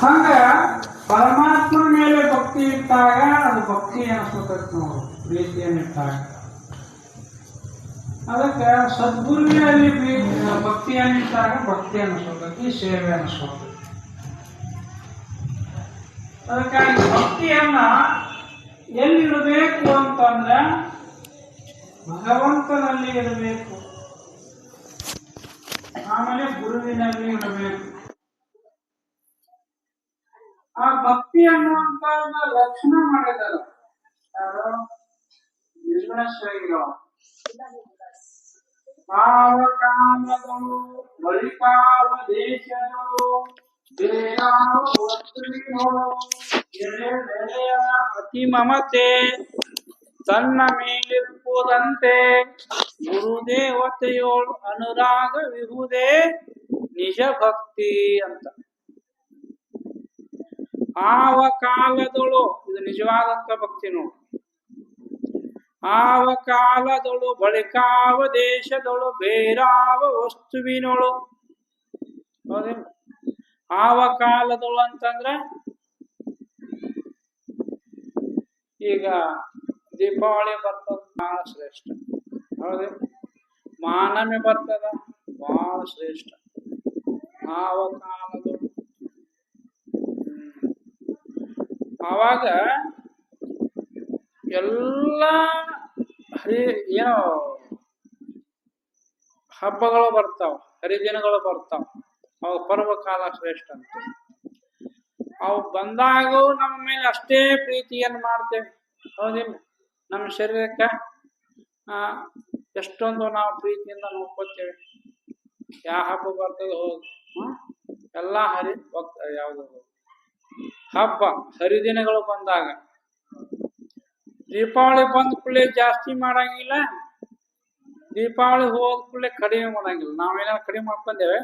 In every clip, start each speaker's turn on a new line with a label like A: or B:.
A: ಹಂಗ ಪರಮಾತ್ಮನ ಮೇಲೆ ಭಕ್ತಿ ಇಟ್ಟಾಗ ಅದು ಭಕ್ತಿ ಅನಿಸ್ಬೇಕಂತ ನೋಡು ಪ್ರೀತಿಯನ್ನಿಟ್ಟಾಗ ಅದಕ್ಕೆ ಸದ್ಗುರುವಿನಲ್ಲಿ ಭಕ್ತಿಯನ್ನಿಟ್ಟಾಗ ಭಕ್ತಿ ಅನಿಸ್ಬೇಕೈತಿ ಸೇವೆ ಅನಿಸ್ಬೇಕು ಅದಕ್ಕಾಗಿ ಭಕ್ತಿಯನ್ನ ಎಲ್ಲಿಡಬೇಕು ಅಂತಂದ್ರೆ ಭಗವಂತನಲ್ಲಿ ಇರಬೇಕು ಆಮೇಲೆ ಗುರುವಿನಲ್ಲಿ ಇರಬೇಕು ಆ ಭಕ್ತಿ ಅನ್ನುವಂತ ಲಕ್ಷಣ ಮಾಡಿದಾರ ನಿರ್ಗುಣಶ್ರೀಗಳು ಕಾಲ ಕಾಲಗಳು ಬಳಿಕಾಲ ದೇಶಗಳು ಬೇರಾವ ವಸ್ತುವಿನೋಳು ಎಳೆ ಬೆಳೆಯ ಅತಿ ಮಮತೆ ತನ್ನ ಮೇಲಿರುವುದಂತೆ ಗುರುದೇವತೆಯೋಳು ಅನುರಾಗ ವಿಹುದೇ ನಿಜ ಭಕ್ತಿ ಅಂತ. ಆವ ಕಾಲದಳು, ಇದು ನಿಜವಾದಂತ ಭಕ್ತಿ ನೋಡು. ಆವ ಕಾಲದೊಳು, ಬಳಿಕಾವ ದೇಶದಳು, ಬೇರಾವ ವಸ್ತುವಿನೊಳು. ಹೌದೇನು ಆವ ಕಾಲದಳು ಅಂತಂದ್ರ, ಈಗ ದೀಪಾವಳಿ ಬರ್ತದ ಬಹಳ ಶ್ರೇಷ್ಠ. ಹೌದೇ. ಮಾನಮಿ ಬರ್ತದ ಬಹಳ ಶ್ರೇಷ್ಠ. ಆವ ಕಾಲದಳು ಹ್ಮ್. ಆವಾಗ ಎಲ್ಲ ಹರಿ ಏನೋ ಹಬ್ಬಗಳು ಬರ್ತಾವ, ಹರಿದಿನಗಳು ಬರ್ತಾವ. ಅವು ಪರ್ವಕಾಲ ಶ್ರೇಷ್ಠ ಅಂತ. ಅವು ಬಂದಾಗ ನಮ್ಮ ಮೇಲೆ ಅಷ್ಟೇ ಪ್ರೀತಿಯನ್ನು ಮಾಡ್ತೇವೆ. ಹೌದಿಲ್ಲ ನಮ್ಮ ಶರೀರಕ್ಕೆ ಎಷ್ಟೊಂದು ನಾವು ಪ್ರೀತಿಯಿಂದ ನೋಡ್ಕೋತೇವೆ ಯಾವ ಹಬ್ಬ ಬರ್ತದೆ ಹೋಗಿ ಎಲ್ಲ ಹರಿ ಯಾವುದು ಹಬ್ಬ, ಹರಿದಿನಗಳು ಬಂದಾಗ. ದೀಪಾವಳಿ ಬಂದ ಕೂಡಲೇ ಜಾಸ್ತಿ ಮಾಡಂಗಿಲ್ಲ. ದೀಪಾವಳಿ ಹೋದ ಕೂಡಲೇ ಕಡಿಮೆ ಮಾಡಂಗಿಲ್ಲ. ನಾವೇನಾದ್ರು ಕಡಿಮೆ ಮಾಡ್ಕೊಂಡೇವೆ.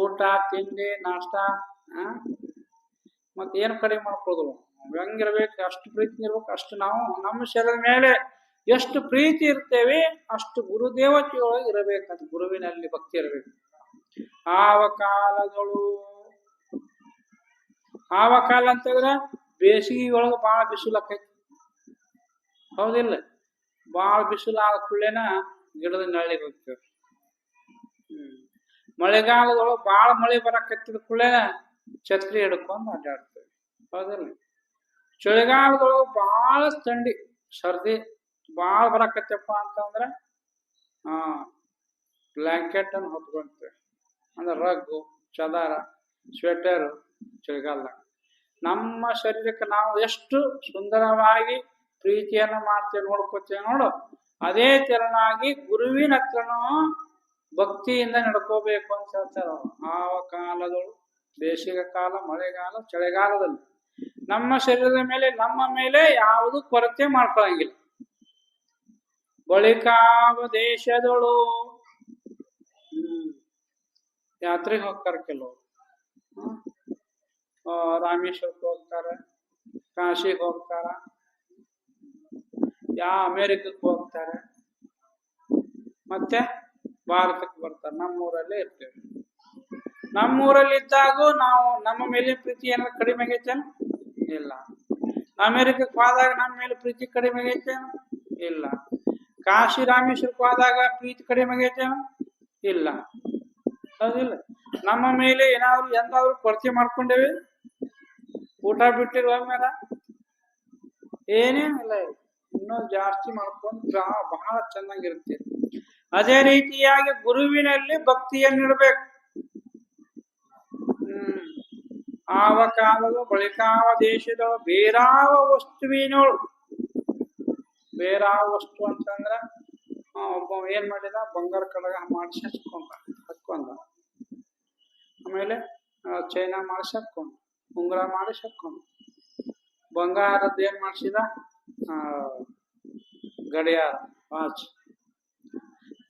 A: ಊಟ, ತಿಂಡಿ, ನಾಷ್ಟ ಮತ್ತೆ ಏನು ಕಡಿಮೆ ಮಾಡ್ಕೊಳ್ಳೋದು ಹೆಂಗಿರ್ಬೇಕು ಅಷ್ಟು ಪ್ರೀತಿ ಇರ್ಬೇಕು, ಅಷ್ಟು ನಾವು ನಮ್ಮ ಶರೀರದ ಮೇಲೆ ಎಷ್ಟು ಪ್ರೀತಿ ಇರ್ತೇವೆ, ಅಷ್ಟು ಗುರುದೇವತೆಯೊಳಗೆ ಇರಬೇಕಂತ ಗುರುವಿನಲ್ಲಿ ಭಕ್ತಿ ಇರಬೇಕು. ಆವ ಕಾಲಗಳು ಆವ ಕಾಲ ಅಂತಂದ್ರೆ ಬೇಸಿಗೆ ಒಳಗೆ ಭಾಳ ಬಿಸಿಲು ಆಕೈತಿ. ಹೌದಿಲ್ಲ? ಭಾಳ ಬಿಸಿಲು ಆದ ಕೂಡಲೇನ ಗಿಡದ ನಳ್ಳಿಗೆ ಹೋಗ್ತೇವೆ. ಮಳೆಗಾಲದೊಳಗೆ ಭಾಳ ಮಳೆ ಬರಕತ್ತಿದ ಕೂಡಲೇನ ಛತ್ರಿ ಹಿಡ್ಕೊಂಡು ಅಡ್ಡಾಡ್ತೇವೆ ಹೌದಿಲ್ಲ? ಚಳಿಗಾಲದೊಳಗೆ ಭಾಳ ಥಂಡಿ, ಸರ್ದಿ ಭಾಳ ಬರಕತ್ತಪ್ಪ ಅಂತಂದ್ರೆ ಬ್ಲ್ಯಾಂಕೆಟ್ ಅನ್ನು ಹೊತ್ಕೊಂತೇವೆ. ಅಂದ್ರೆ ರಗ್ಗು, ಚದಾರ, ಸ್ವೆಟರು ಚಳಿಗಾಲದಾಗ. ನಮ್ಮ ಶರೀರಕ್ಕೆ ನಾವು ಎಷ್ಟು ಸುಂದರವಾಗಿ ಪ್ರೀತಿಯನ್ನು ಮಾಡ್ತೇವೆ ನೋಡ್ಕೋತೇವೆ ನೋಡು. ಅದೇ ತೆರನಾಗಿ ಗುರುವಿನ ಹತ್ರನೂ ಭಕ್ತಿಯಿಂದ ನಡ್ಕೋಬೇಕು ಅಂತ ಹೇಳ್ತಾರೆ. ಆವ ಕಾಲದಳು, ಬೇಸಿಗೆ ಕಾಲ, ಮಳೆಗಾಲ, ಚಳಿಗಾಲದಲ್ಲಿ. ನಮ್ಮ ಶರೀರದ ಮೇಲೆ, ನಮ್ಮ ಮೇಲೆ ಯಾವುದು ಕೊರತೆ ಮಾಡ್ಕೊಳಂಗಿಲ್ಲ. ಬಳಿಕಾವ ದೇಶದಳು ಯಾತ್ರೆಗೆ ಹೋಗ್ತಾರೆ ಕೆಲವರು. ರಾಮೇಶ್ವರಕ್ಕೆ ಹೋಗ್ತಾರೆ, ಕಾಶಿಗೆ ಹೋಗ್ತಾರ, ಯಾ ಅಮೇರಿಕಕ್ಕೆ ಹೋಗ್ತಾರೆ, ಮತ್ತೆ ಭಾರತಕ್ಕೆ ಬರ್ತಾರೆ. ನಮ್ಮೂರಲ್ಲೇ ಇರ್ತೇವೆ. ನಮ್ಮೂರಲ್ಲಿ ಇದ್ದಾಗೂ ನಾವು ನಮ್ಮ ಮೇಲೆ ಪ್ರೀತಿ ಏನಾದ್ರು ಕಡಿಮೆ ಆಗೈತೇನು? ಇಲ್ಲ. ಅಮೇರಿಕಕ್ಕೆ ಹೋದಾಗ ನಮ್ಮ ಮೇಲೆ ಪ್ರೀತಿ ಕಡಿಮೆ ಆಗೈತೇನು? ಇಲ್ಲ. ಕಾಶಿ ರಾಮೇಶ್ವರಕ್ಕೆ ಹೋದಾಗ ಪ್ರೀತಿ ಕಡಿಮೆ ಆಗೈತೇನು? ಇಲ್ಲ. ಹೌದಿಲ್ಲ? ನಮ್ಮ ಮೇಲೆ ಏನಾದ್ರು, ಎಂದಾದ್ರು ಕೊರತೆ ಮಾಡ್ಕೊಂಡೇವಿ? ಊಟ ಬಿಟ್ಟಿರುವ ಮೇಲೆ ಏನೇನಿಲ್ಲ. ಇನ್ನೂ ಜಾಸ್ತಿ ಮಾಡ್ಕೊಂಡು ಬಹಳ ಚೆನ್ನಾಗಿರುತ್ತೆ. ಅದೇ ರೀತಿಯಾಗಿ ಗುರುವಿನಲ್ಲಿ ಭಕ್ತಿಯನ್ನಿಡಬೇಕು ಹ್ಮ್. ಆವ ಕಾಲದ ಬಳಿಕಾವ ದೇಶದ ಬೇರಾವ ವಸ್ತುವಿನೋಳು. ಬೇರಾವ ವಸ್ತು ಅಂತಂದ್ರ ಒಬ್ಬ ಏನ್ ಮಾಡಿದ? ಬಂಗಾರ ಕಡಗ ಮಾಡಿಸಿ ಹಚ್ಕೊಂಡ ಆಮೇಲೆ ಚೈನಾ ಮಾಡಿಸಿ ಹಾಕೊಂಡ ಉಂಗುರ ಮಾಡಿ ಹಾಕೊಂಡ ಬಂಗಾರದ್ದು ಏನ್ ಮಾಡಿಸಿದ? ಗಡಿಯಾರ ವಾಚ್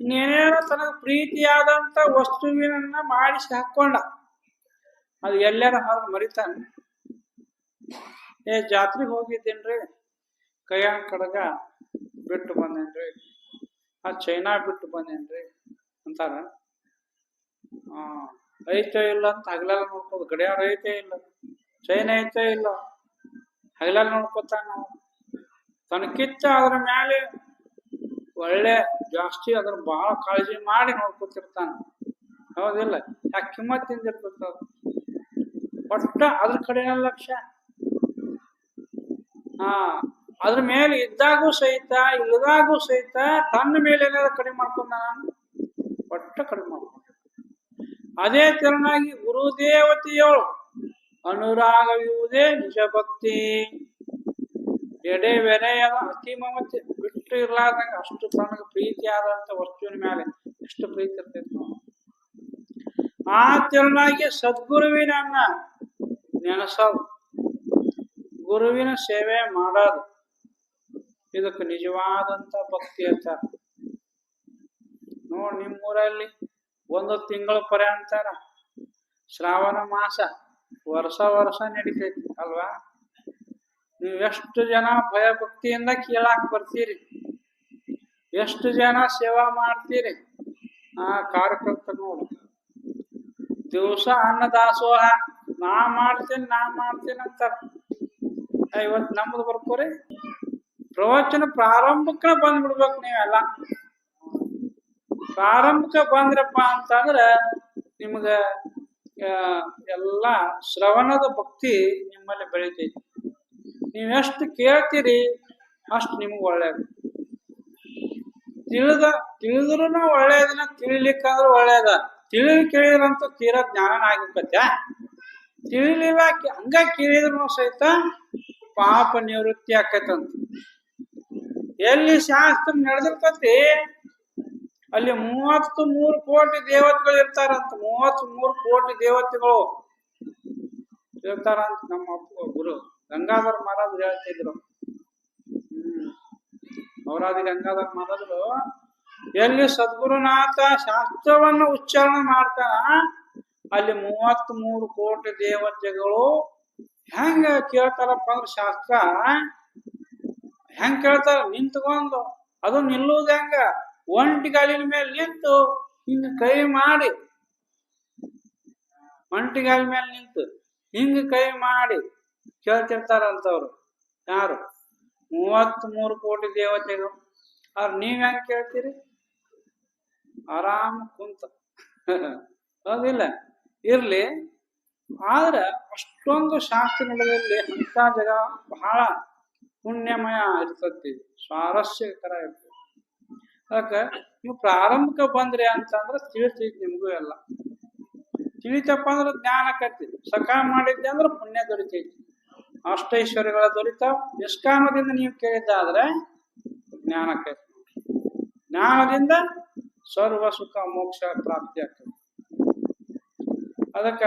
A: ಇನ್ನೇನೇನೋ ತನಗೆ ಪ್ರೀತಿಯಾದಂತ ವಸ್ತುವಿನನ್ನ ಮಾಡಿಸಿ ಹಾಕೊಂಡ ಅದು ಎಲ್ಲಾರ ಹಾಗೆ ಮರಿತಾನೆ. ಏ ಜಾತ್ರೆಗೆ ಹೋಗಿದ್ದೇನ್ರಿ? ಕೈಯಾಣ ಕಡಗ ಬಿಟ್ಟು ಬಂದೇನ್ರಿ? ಆ, ಚೈನಾ ಬಿಟ್ಟು ಬಂದೇನ್ರಿ? ಅಂತಾರ. ಆ ಐತೋ ಇಲ್ಲ ಅಂತ ಹಗಲೆಲ್ಲ ನೋಡ್ಕೋದು ಗಡಿಯಾರ ಐತೆ ಇಲ್ಲ. ಚೈನ್ ಐತೋ ಇಲ್ಲ. ಹಗಲೆಲ್ಲ ನೋಡ್ಕೋತಾನ ತನ್ನ ತನಕಿತ್ತ ಅದ್ರ ಮ್ಯಾಲೆ ಒಳ್ಳೆ ಜಾಸ್ತಿ ಅದ್ರ ಬಹಳ ಕಾಳಜಿ ಮಾಡಿ ನೋಡ್ಕೊತಿರ್ತಾನ. ಹೌದಿಲ್ಲ? ಯಾಕೆ ಕಿಮ್ಮತ್ ಇರ್ತದ ಒಟ್ಟ ಅದ್ರ ಕಡೆ ಲಕ್ಷ. ಹಾ, ಅದ್ರ ಮೇಲೆ ಇದ್ದಾಗೂ ಸಹಿತ, ಇಲ್ಲದಾಗೂ ಸಹಿತ ತನ್ನ ಮೇಲೆ ಏನಾದ್ರು ಕಡಿಮೆ ಮಾಡ್ಕೊಂಡ ನಾನು ಒಟ್ಟ ಕಡಿಮೆ ಮಾಡ್ಕೊಂಡ ಅದೇ ತೆರನಾಗಿ ಗುರುದೇವತೆಯೋಳು ಅನುರಾಗವಿರುವುದೇ ನಿಜ ಭಕ್ತಿ ಎಡೆ ಬೆರೆಯದ ಅತಿ ಮಮತೆ ಬಿಟ್ಟು ಇರ್ಲಾರ್ದಂಗ ಅಷ್ಟು ತನಗೆ ಪ್ರೀತಿ ಆದಂತ ವಸ್ತುವಿನ ಮೇಲೆ ಎಷ್ಟು ಪ್ರೀತಿ ಇರ್ತೈತಿ. ಆ ತೆರನಾಗಿ ಸದ್ಗುರುವಿನನ್ನ ನೆನೆಸೋದು. ಗುರುವಿನ ಸೇವೆ ಮಾಡೋದು. ಇದಕ್ಕೆ ನಿಜವಾದಂತ ಭಕ್ತಿ ಅಂತಾರೆ. ನೋಡಿ ನಿಮ್ಮೂರಲ್ಲಿ ಒಂದು ತಿಂಗಳ ಪರ ಅಂತಾರ ಶ್ರಾವಣ ಮಾಸ ವರ್ಷ ವರ್ಷ ನಡಿತೈತಿ, ಅಲ್ವಾ? ನೀವು ಎಷ್ಟು ಜನ ಭಯ ಭಕ್ತಿಯಿಂದ ಕೇಳಾಕ್ ಬರ್ತೀರಿ? ಎಷ್ಟು ಜನ ಸೇವಾ ಮಾಡ್ತೀರಿ? ಆ ಕಾರ್ಯಕರ್ತ ನೋಡು. ದಿವಸ ಅನ್ನದಾಸೋಹ ನಾ ಮಾಡ್ತೀನಿ ನಾ ಮಾಡ್ತೀನಿ ಅಂತಾರ. ಇವತ್ತು ನಮ್ದು ಬರ್ಕೋರಿ. ಪ್ರವಚನ ಪ್ರಾರಂಭಕ್ಕೆ ಬಂದ್ಬಿಡ್ಬೇಕು ನೀವೆಲ್ಲ. ಪ್ರಾರಂಭಕ್ಕೆ ಬಂದ್ರಪ್ಪ ಅಂತಂದ್ರ ನಿಮ್ಗ ಎಲ್ಲ ಶ್ರವಣದ ಭಕ್ತಿ ನಿಮ್ಮಲ್ಲಿ ಬೆಳಿತೈತಿ. ನೀವೆಷ್ಟು ಕೇಳ್ತೀರಿ ಅಷ್ಟು ನಿಮ್ಗೆ ಒಳ್ಳೇದು. ತಿಳಿದ ತಿಳಿದ್ರು ಒಳ್ಳೇದನ್ನ ತಿಳಿಲಿಕ್ಕಂದ್ರೆ ಒಳ್ಳೇದ. ತಿಳಿ ಕೇಳಿದ್ರಂತೂ ತೀರಾ ಜ್ಞಾನ ಆಗಿರ್ತೈತ್ಯಾ ತಿಳಿಲಿಲ್ಲ ಹಂಗ ಕೇಳಿದ್ರು ಸಹಿತ ಪಾಪ ನಿವೃತ್ತಿ ಆಕೈತಂತ. ಎಲ್ಲಿ ಶಾಸ್ತ್ರ ನಡೆದಿರ್ತತಿ ಅಲ್ಲಿ ಮೂವತ್ತು ಮೂರು ಕೋಟಿ ದೇವತೆಗಳು ಇರ್ತಾರಂತ ಮೂವತ್ತು ಮೂರು ಕೋಟಿ ದೇವತೆಗಳು ಇರ್ತಾರಂತ ನಮ್ಮ ಗುರು ಗಂಗಾಧರ್ ಮಹಾರಾಜ್ ಹೇಳ್ತಿದ್ರು. ಹ್ಮ್. ಅವರಾದಿ ಗಂಗಾಧರ್ ಮಹಾರಾಜರು, ಎಲ್ಲಿ ಸದ್ಗುರುನಾಥ ಶಾಸ್ತ್ರವನ್ನು ಉಚ್ಚಾರಣೆ ಮಾಡ್ತಾನ, ಅಲ್ಲಿ ಮೂವತ್ತ್ ಮೂರು ಕೋಟಿ ದೇವತೆಗಳು ಹೆಂಗ ಕೇಳ್ತಾರಪ್ಪ ಅಂದ್ರೆ ಶಾಸ್ತ್ರ ಹೆಂಗ್ ಕೇಳ್ತಾರ ನಿಂತ್ಕೊಂಡು, ಅದು ನಿಲ್ಲುವುದು ಹೆಂಗ? ಒಂಟಿ ಗಾಲಿನ ಮೇಲೆ ನಿಂತು ಹಿಂಗ ಕೈ ಮಾಡಿ. ಒಂಟಿಗಾಲಿನ ಮೇಲೆ ನಿಂತು ಹಿಂಗ ಕೈ ಮಾಡಿ. ಕೇಳ್ತಿರ್ತಾರಂತವ್ರು ಯಾರು? ಮೂವತ್ತ್ ಮೂರು ಕೋಟಿ ದೇವತೆಗಳು. ಅವ್ರು ನೀವ್ ಹೆಂಗ್ ಕೇಳ್ತೀರಿ? ಆರಾಮ್ ಕುಂತ. ಹೌದಿಲ್ಲ? ಇರ್ಲಿ. ಆದ್ರ ಅಷ್ಟೊಂದು ಶಾಸ್ತ್ರ ನಡೆದಲ್ಲಿ ಅಂತ ಜಗ ಬಹಳ ಪುಣ್ಯಮಯ ಇರ್ತತಿ. ಸ್ವಾರಸ್ಯಕರ ಇರ್ತದೆ ಅದಕ್ಕೆ ನೀವು ಪ್ರಾರಂಭಕ್ಕೆ ಬಂದ್ರಿ ಅಂತಂದ್ರೆ ತಿಳಿತೈತಿ ನಿಮಗೂ ಎಲ್ಲ. ತಿಳಿತಪ್ಪ ಅಂದ್ರೆ ಜ್ಞಾನ ಕತ್ತಿ. ಸಕಾಲ ಮಾಡಿದ್ದೆ ಅಂದ್ರೆ ಪುಣ್ಯ ದೊರಿತೈತಿ. ಅಷ್ಟೈಶ್ವರ್ಯಗಳ ದೊರಿತಾವ ನಿಷ್ಕಾಮದಿಂದ ನೀವು ಕೇಳಿದ್ದಾದ್ರೆ ಜ್ಞಾನ ಕತ್ತಿ. ಜ್ಞಾನದಿಂದ ಸರ್ವ ಸುಖ ಮೋಕ್ಷ ಪ್ರಾಪ್ತಿ ಆಗ್ತದೆ. ಅದಕ್ಕ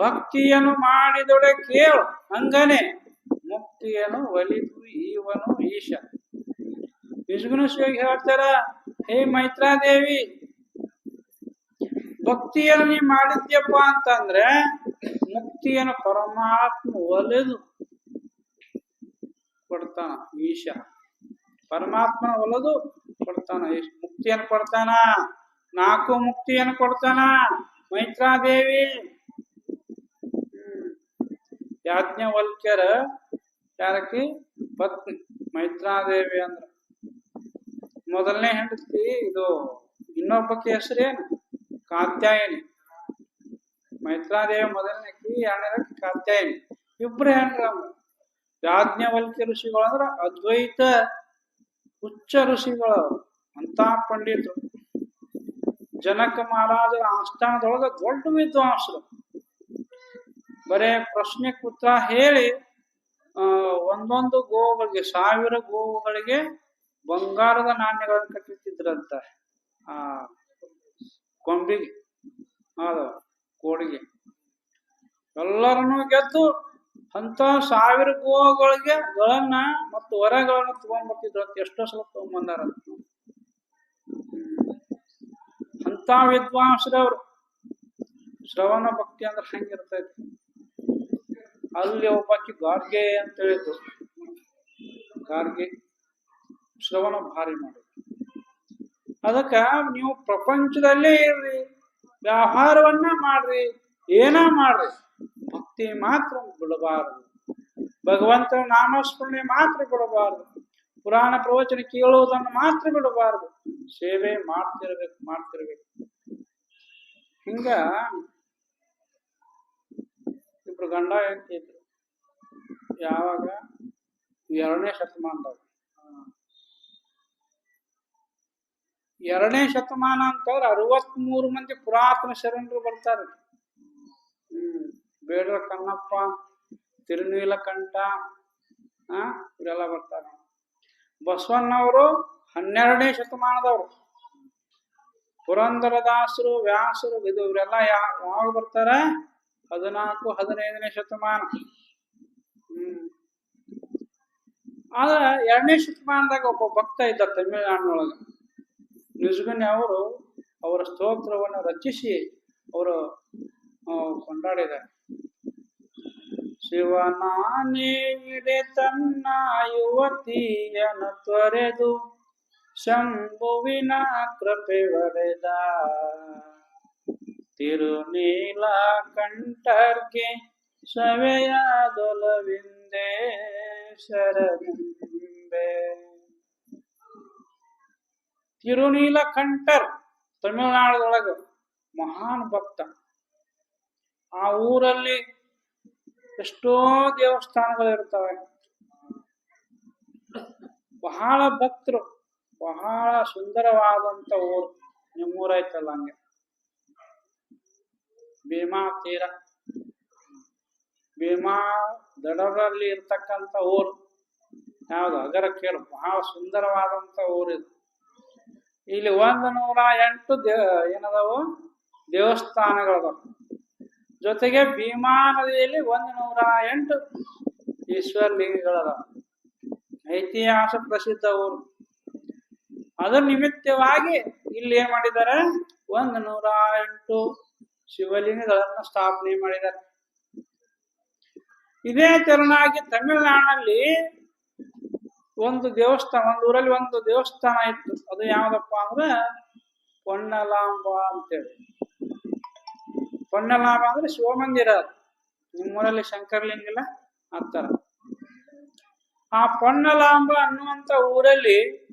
A: ಭಕ್ತಿಯನ್ನು ಮಾಡಿದೊಡೆ ಕೇಳು. ಹಂಗನೆ ಮುಕ್ತಿಯನ್ನು ಒಲಿದು ಈವನು ಈಶ. ವಿಷ್ಣುಶ್ವರಿಗೆ ಹೇಳ್ತಾರ, ಹೇ ಮೈತ್ರಾದೇವಿ, ಭಕ್ತಿಯನ್ನು ನೀ ಮಾಡಿದ್ಯಪ್ಪ ಅಂತಂದ್ರೆ ಮುಕ್ತಿಯನ್ನು ಪರಮಾತ್ಮ ಒಲೆದು ಕೊಡ್ತಾನ ಈಶ. ಪರಮಾತ್ಮನ ಒಲೆದು ಕೊಡ್ತಾನ ಮುಕ್ತಿಯನ್ನು ಕೊಡ್ತಾನ, ನಾಲ್ಕು ಮುಕ್ತಿಯನ್ನು ಕೊಡ್ತಾನ, ಮೈತ್ರಾದೇವಿ. ಯಾಜ್ಞವಲ್ಕ್ಯರ ಯಾರಕ್ಕೆ? ಪತ್ನಿ. ಮೈತ್ರಾದೇವಿ ಅಂದ್ರ ಮೊದಲನೇ ಹೆಂಡತಿ, ಇದು ಇನ್ನೊಬ್ಬಕ್ಕೆ ಹೆಸರೇನು ಕಾತ್ಯಾಯನಿ. ಮೈತ್ರಾದೇವಿ ಮೊದಲನೇಕಿ ಎರಡನೇದಕ್ಕೆ ಕಾತ್ಯಾಯನಿ. ಇಬ್ರು ಹೆಂಡ್ರ ಯಾಜ್ಞವಲ್ಕಿ ಋಷಿಗಳು ಅಂದ್ರ ಅದ್ವೈತ ಉಚ್ಚ ಋಷಿಗಳು ಅಂತ ಪಂಡಿತರು. ಜನಕ ಮಹಾರಾಜರ ಆಸ್ಥಾನದೊಳಗ ದೊಡ್ಡ ವಿದ್ವಾಂಸರು ಬರೇ ಪ್ರಶ್ನೆ ಉತ್ತರ ಹೇಳಿ ಒಂದೊಂದು ಗೋವುಗಳಿಗೆ, ಸಾವಿರ ಗೋವುಗಳಿಗೆ ಬಂಗಾರದ ನಾಣ್ಯಗಳನ್ನು ಕಟ್ಟಿಟ್ಟಿದ್ರಂತ. ಆ, ಕೊಂಬಿಗೆ ಅದು, ಕೋಡಿಗೆ. ಎಲ್ಲರನ್ನು ಗೆದ್ದು ಅಂತ ಸಾವಿರ ಗೋಗಳಿಗೆ ಗಳನ್ನ ಮತ್ತು ಹೊರಗಳನ್ನು ತಗೊಂಡ್ಬರ್ತಿದ್ರು ಅಂತ ಎಷ್ಟೋ ಸಲ ತಗೊಂಡ್ಬಂದಾರ. ಅಂತ ವಿದ್ವಾಂಸರವ್ರು. ಶ್ರವಣ ಭಕ್ತಿ ಅಂದ್ರೆ ಹೆಂಗಿರ್ತೈತಿ ಅಲ್ಲಿ ಒಬ್ಬಾಕಿ ಗಾರ್ಗೆ ಅಂತ ಹೇಳಿದ್ರು. ಗಾರ್ಗೆ. ಶ್ರವಣ ಭಾರಿ ಮಾಡಿ ಅದಕ್ಕ ನೀವು ಪ್ರಪಂಚದಲ್ಲೇ ಇರ್ರಿ, ವ್ಯವಹಾರವನ್ನ ಮಾಡ್ರಿ, ಏನ ಮಾಡ್ರಿ, ಭಕ್ತಿ ಮಾತ್ರ ಬಿಡಬಾರದು. ಭಗವಂತನ ನಾಮಸ್ಮರಣೆ ಮಾತ್ರ ಬಿಡಬಾರದು. ಪುರಾಣ ಪ್ರವಚನ ಕೇಳುವುದನ್ನು ಮಾತ್ರ ಬಿಡಬಾರದು. ಸೇವೆ ಮಾಡ್ತಿರ್ಬೇಕು ಮಾಡ್ತಿರ್ಬೇಕು. ಹಿಂಗ ಇಬ್ರು ಗಂಡ ಹೆಂಡತಿ ಇದ್ರು. ಯಾವಾಗ? ಎರಡನೇ ಶತಮಾನದಾಗ ಎರಡನೇ ಶತಮಾನ ಅಂತಂದ್ರೆ ಅರವತ್ಮೂರು ಮಂದಿ ಪುರಾತನ ಶರಣರು ಬರ್ತಾರೆ. ಬೇಡರ ಕಣ್ಣಪ್ಪ ತಿರುನೀಲಕಂಠ ಆ ಇವರೆಲ್ಲ ಬರ್ತಾರೆ. ಬಸವಣ್ಣವರು ಹನ್ನೆರಡನೇ ಶತಮಾನದವರು. ಪುರಂದರದಾಸರು, ವ್ಯಾಸರು, ಇದು ಇವರೆಲ್ಲ ಯಾವಾಗ ಬರ್ತಾರೆ? ಹದಿನಾಲ್ಕು, ಹದಿನೈದನೇ ಶತಮಾನ. ಹ್ಮ್. ಆದ್ರೆ ಎರಡನೇ ಶತಮಾನದಾಗ ಒಬ್ಬ ಭಕ್ತ ಇದ್ದ ತಮಿಳುನಾಡಿನೊಳಗೆ. ನಿಜಗನ್ಯ ಅವರು ಅವರ ಸ್ತೋತ್ರವನ್ನು ರಚಿಸಿ ಅವರು ಕೊಂಡಾಡಿದ್ದಾರೆ. ಶಿವನಾನೇ ತನ್ನ ಯುವತಿಯನ್ನು ತೊರೆದು ಶಂಭುವಿನ ಕೃಪೆ ಒಡೆದ ತಿರುನೀಲ ಕಂಠರ್ಗೆ ಸವೆಯಾದೊಲವಿಂದೇ ಶರಣಿಂಬೆ ತಿರುನೀಲಕಂಠರ್ ತಮಿಳುನಾಡದೊಳಗ ಮಹಾನ್ ಭಕ್ತ. ಆ ಊರಲ್ಲಿ ಎಷ್ಟೋ ದೇವಸ್ಥಾನಗಳು ಇರ್ತವೆ ಬಹಳ ಭಕ್ತರು, ಬಹಳ ಸುಂದರವಾದಂತ ಊರು ನಿಮ್ಮೂರೈತಲ್ಲ ಹಂಗೆ. ಭೀಮಾ ತೀರ. ಭೀಮಾ ದಡರಲ್ಲಿ ಇರ್ತಕ್ಕಂಥ ಊರು. ಯಾವುದು? ಅಗರ ಕೇಳು ಬಹಳ ಸುಂದರವಾದಂತ ಊರಿದು. ಇಲ್ಲಿ ಒಂದು ನೂರ ಎಂಟು ದೇ, ಏನದಾವು? ದೇವಸ್ಥಾನಗಳದಾವ. ಜೊತೆಗೆ ಭೀಮಾ ನದಿಯಲ್ಲಿ ಒಂದು ನೂರ ಎಂಟು ಈಶ್ವರ ಲಿಂಗಗಳದಾವ. ಐತಿಹಾಸ ಪ್ರಸಿದ್ಧ ಊರು. ಅದರ ನಿಮಿತ್ತವಾಗಿ ಇಲ್ಲಿ ಏನ್ ಮಾಡಿದ್ದಾರೆ? ಒಂದು ನೂರ ಎಂಟು ಶಿವಲಿಂಗಗಳನ್ನು ಸ್ಥಾಪನೆ ಮಾಡಿದ್ದಾರೆ. ಇದೇ ತೆರನಾಗಿ ತಮಿಳುನಾಡಿನಲ್ಲಿ ಒಂದು ದೇವಸ್ಥಾನ, ಒಂದು ಊರಲ್ಲಿ ಒಂದು ದೇವಸ್ಥಾನ ಇತ್ತು. ಅದು ಯಾವ್ದಪ್ಪ ಅಂದ್ರೆ ಪೊನ್ನಲಾಂಬ ಅಂತೇಳಿ. ಪೊನ್ನಲಾಂಬ ಅಂದ್ರೆ ಶಿವಮಂದಿರ ಅದು. ನಿಮ್ಮೂರಲ್ಲಿ ಶಂಕರಲಿಂಗ ಇಲ್ಲ ಆ ಥರ. ಆ ಪೊನ್ನಲಾಂಬ ಅನ್ನುವಂತ ಊರಲ್ಲಿ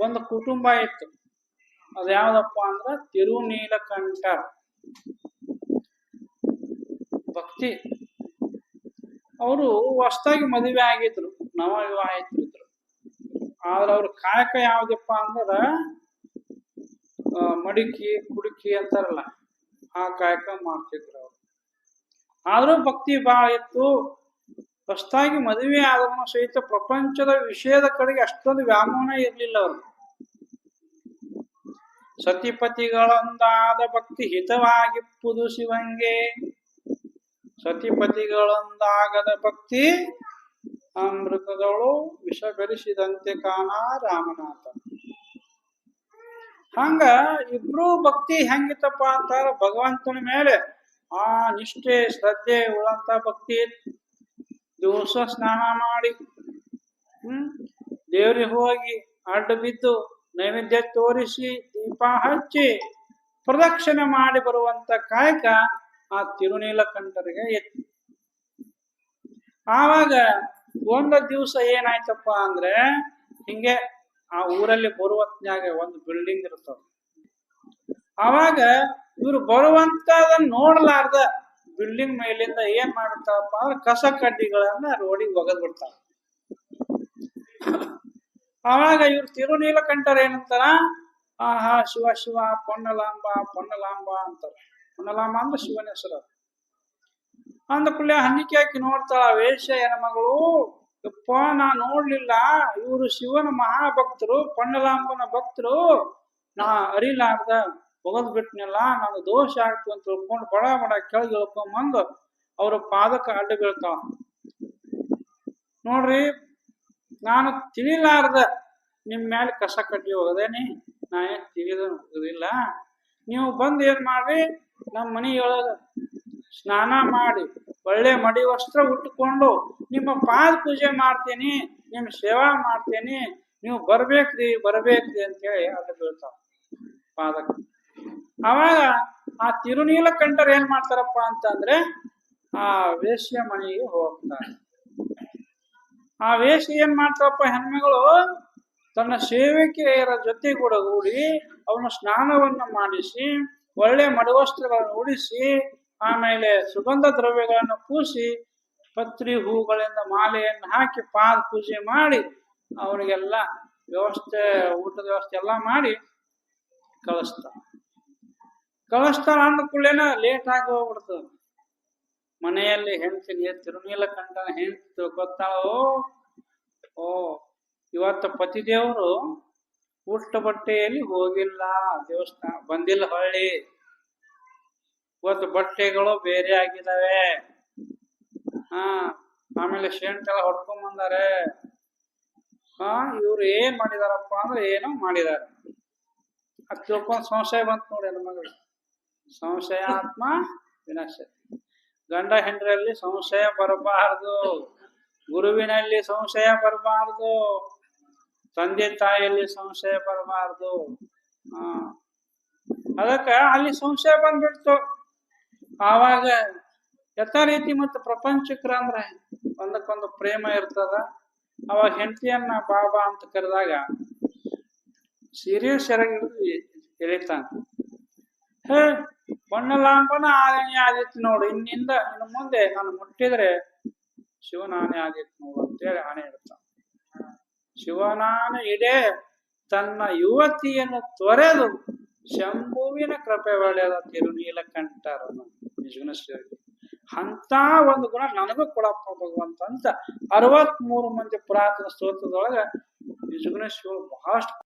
A: ಒಂದು ಕುಟುಂಬ ಇತ್ತು. ಅದು ಯಾವ್ದಪ್ಪ ಅಂದ್ರೆ ತಿರುನೀಲಕಂಠ. ಭಕ್ತಿ. ಅವರು ಹೊಸದಾಗಿ ಮದುವೆ ಆಗಿದ್ರು. ನವ ವಿವಾಹಿತರಿದ್ರು ಆದ್ರೆ ಅವ್ರ ಕಾಯಕ ಯಾವ್ದಪ್ಪ ಅಂದ್ರ ಮಡಿಕಿ, ಕುಡುಕಿ ಅಂತಾರಲ್ಲ, ಆ ಕಾಯಕ ಮಾಡ್ತಿದ್ರು ಅವ್ರು. ಆದ್ರೂ ಭಕ್ತಿ ಬಹಳ ಇತ್ತು. ಹೊಸದಾಗಿ ಮದುವೆ ಆದವನು ಸಹಿತ ಪ್ರಪಂಚದ ವಿಷಯದ ಕಡೆಗೆ ಅಷ್ಟೊಂದು ವ್ಯಾಮೋಹ ಇರಲಿಲ್ಲ ಅವ್ರು. ಸತಿಪತಿಗಳೊಂದಾದ ಭಕ್ತಿ ಹಿತವಾಗಿಪ್ಪುದು ಶಿವಂಗೆ. ಸತಿಪತಿಗಳೊಂದಾಗದ ಭಕ್ತಿ ಅಮೃತದಳು ವಿಷ ಬೆರೆಸಿದಂತೆ ಕಾಣ ರಾಮನಾಥ. ಹಂಗ ಇಬ್ರು ಭಕ್ತಿ ಹೆಂಗಿತ್ತಪ್ಪ ಅಂತಾರ ಭಗವಂತನ ಮೇಲೆ ಆ ನಿಷ್ಠೆ, ಶ್ರದ್ಧೆ ಉಳ್ಳಂತ ಭಕ್ತಿ ದಿವಸ ಸ್ನಾನ ಮಾಡಿ, ಹ್ಮ್, ದೇವ್ರಿಗೆ ಹೋಗಿ ಅಡ್ಡ ಬಿದ್ದು ನೈವೇದ್ಯ ತೋರಿಸಿ, ದೀಪ ಹಚ್ಚಿ ಪ್ರದಕ್ಷಿಣೆ ಮಾಡಿ ಬರುವಂತ ಕಾಯಕ ಆ ತಿರುನೀಲಕಂಠರಿಗೆ ಎತ್ತಿ ಆವಾಗ ಒಂದು ದಿವಸ ಏನಾಯ್ತಪ್ಪ ಅಂದ್ರೆ, ಹಿಂಗೆ ಆ ಊರಲ್ಲಿ ಬರುವತ್ನಾಗ ಒಂದು ಬಿಲ್ಡಿಂಗ್ ಇರ್ತದ. ಅವಾಗ ಇವ್ರು ಬರುವಂತದನ್ನ ನೋಡ್ಲಾರ್ದ ಬಿಲ್ಡಿಂಗ್ ಮೇಲಿಂದ ಏನ್ ಮಾಡ್ತಾರಪ್ಪ ಅಂದ್ರೆ ಕಸ ಕಡ್ಡಿಗಳನ್ನ ರೋಡಿಗೆ ಒಗದ್ ಬಿಡ್ತಾರ ಅವಾಗ ಇವ್ರು ತಿರುನೀಲಕಂಠರ್ ಏನಂತಾರ? ಆಹಾ, ಶಿವ ಶಿವ, ಪೊನ್ನಲಾಂಬ ಪೊನ್ನಲಾಂಬ ಅಂತಾರ. ಪೊನ್ನಲಾಂಬ ಅಂದ್ರೆ ಶಿವನ ಹೆಸರು ಅದು. ಕೂಡಲೇ ಹನ್ನಿಕೆ ಹಾಕಿ ನೋಡ್ತಾಳ ವೇಷ ಏನ ಮಗಳು, ಯಪ್ಪ ನಾ ನೋಡ್ಲಿಲ್ಲ. ಇವರು ಶಿವನ ಮಹಾಭಕ್ತರು, ಪಂಡಲಾಂಬನ ಭಕ್ತರು. ನಾ ಅರಿಲಾರ್ದ, ಒಗದ್ ಬಿಟ್ನಲ್ಲ ನಾನು ದೋಷ ಆಗ್ತು ಅಂತ ತಿಳ್ಕೊಂಡು ಬಡ ಬಡ ಕೆಳಗೆ ಇಳ್ಕೊಂಬಂದು ಅವ್ರ ಪಾದಕ್ಕೆ ಅಡ್ಡ ಬೀಳ್ತಾವ ನೋಡ್ರಿ, ನಾನು ತಿಳಿಲಾರ್ದ ನಿಮ್ಮ ಮೇಲೆ ಕಸ ಕಟ್ಟಿ ಹೋಗದೇನಿ? ನಾ ಏನ್ ತಿಳಿದ ಹೋಗುದಿಲ್ಲ. ನೀವು ಬಂದು ಏನ್ ಮಾಡ್ರಿ ನಮ್ಮ ಮನೆಯೊಳಗ ಸ್ನಾನ ಮಾಡಿ ಒಳ್ಳೆ ಮಡಿ ವಸ್ತ್ರ ಉಟ್ಟುಕೊಂಡು ನಿಮ್ಮ ಪಾದ ಪೂಜೆ ಮಾಡ್ತೀನಿ, ನಿಮ್ಮ ಸೇವಾ ಮಾಡ್ತೀನಿ, ನೀವು ಬರ್ಬೇಕ್ರಿ ಬರ್ಬೇಕ್ರಿ ಅಂತೇಳಿ ಅಲ್ಲಿ ಬೀಳ್ತಾವ ಪಾದಕ್ಕೆ ಅವಾಗ ಆ ತಿರುನೀಲಕಂಠರು ಏನ್ ಮಾಡ್ತಾರಪ್ಪ ಅಂತಂದ್ರೆ ಆ ವೇಶ್ಯ ಮನೆಗೆ ಹೋಗ್ತಾರೆ. ಆ ವೇಶ್ಯ ಏನ್ ಮಾಡ್ತಾರಪ್ಪ ಹೆಣ್ಮಗಳು, ತನ್ನ ಸೇವಕಿಯರ ಜೊತೆಗೂಡಗೂಡಿ ಅವನು ಸ್ನಾನವನ್ನು ಮಾಡಿಸಿ, ಒಳ್ಳೆ ಮಡವಸ್ತ್ರಗಳನ್ನು ಉಡಿಸಿ ಆಮೇಲೆ ಸುಗಂಧ ದ್ರವ್ಯಗಳನ್ನು ಪೂಸಿ ಪತ್ರಿ ಹೂಗಳಿಂದ ಮಾಲೆಯನ್ನು ಹಾಕಿ ಪಾದ ಪೂಜೆ ಮಾಡಿ ಅವರಿಗೆಲ್ಲ ವ್ಯವಸ್ಥೆ, ಊಟದ ವ್ಯವಸ್ಥೆ ಎಲ್ಲ ಮಾಡಿ ಕಳಿಸ್ತಾರ ಕಳಿಸ್ತಾರ ಅಂದ ಕೂಡಲೇನ ಲೇಟ್ ಆಗಿ ಹೋಗ್ಬಿಡ್ತದೆ. ಮನೆಯಲ್ಲಿ ಹೆಂಡ್ತಿಗೆ ತಿರುನೀಲಕಂಠನ ಹೆಂಡ್ತಿ ತಿಳ್ಕೊತಾಳೋ ಓ, ಇವತ್ತು ಪತಿದೇವರು ಊಟ ಬಟ್ಟೆಯಲ್ಲಿ ಹೋಗಿಲ್ಲ, ದೇವಸ್ಥಾನ ಬಂದಿಲ್ಲ ಹೊಳ್ಳಿ. ಇವತ್ತು ಬಟ್ಟೆಗಳು ಬೇರೆ ಆಗಿದಾವೆ. ಹಾ, ಆಮೇಲೆ ಶೆಂಟ್ ಎಲ್ಲ ಹೊಡ್ಕೊಂಡ್ ಬಂದಾರೆ. ಹಾ, ಇವ್ರು ಏನ್ ಮಾಡಿದಾರಪ್ಪ ಅಂದ್ರೆ ಏನೋ ಮಾಡಿದಾರೆ. ಅದ್ ತಿಳ್ಕೊಂಡ್ ಸಂಶಯ ಬಂತು ನೋಡಿ ನನ್ನ ಮಗಳು. ಸಂಶಯ ಆತ್ಮ ವಿನಾಶ. ಗಂಡ ಹೆಂಡರಲ್ಲಿ ಸಂಶಯ ಬರಬಾರದು. ಗುರುವಿನಲ್ಲಿ ಸಂಶಯ ಬರಬಾರದು. ತಂದೆ ತಾಯಿಯಲ್ಲಿ ಸಂಶಯ ಬರಬಾರದು. ಹಾ, ಅದಕ್ಕ ಅಲ್ಲಿ ಸಂಶಯ ಬಂದ್ಬಿಡ್ತು. ಆವಾಗ ಯಥಾ ರೀತಿ ಮತ್ತು ಪ್ರಪಂಚಕ್ರ ಅಂದ್ರೆ ಒಂದಕ್ಕೊಂದು ಪ್ರೇಮ ಇರ್ತದ. ಅವಾಗ ಹೆಂಡತಿಯನ್ನ ಬಾಬಾ ಅಂತ ಕರೆದಾಗ ಸೀರಿಯಸ್ ಹಿಡಿದು ಎಳಿತಾನ ಹೇ ಬಣ್ಣಲಾಂಬನ ಆನೆ ಆದಿತ್ತು ನೋಡು, ಇನ್ನಿಂದ ಇನ್ನು ಮುಂದೆ ನಾನು ಮುಟ್ಟಿದ್ರೆ ಶಿವನಾನೆ ಆದಿತ್ತು ನೋಡು ಅಂತೇಳಿ ಆನೆ ಇಡ್ತಾನ ಶಿವನಾನೆ ಇಡೇ ತನ್ನ ಯುವತಿಯನ್ನು ತೊರೆದು ಶಂಭುವಿನ ಕೃಪೆ ಒಳ್ಳೆಯದ ತಿರುನೀಲಕಂಠರನು ನಿಜಗುಣಶ್ವರಿ ಅಂತ ಒಂದು ಗುಣ ನನಗೂ ಕೊಡಪ್ಪ ಭಗವಂತ ಅಂತ ಅರವತ್ಮೂರು ಮಂದಿ ಪುರಾತನ ಸ್ತೋತ್ರದೊಳಗೆ ನಿಜಗುಣ ಶಿವ ಬಹಳಷ್ಟು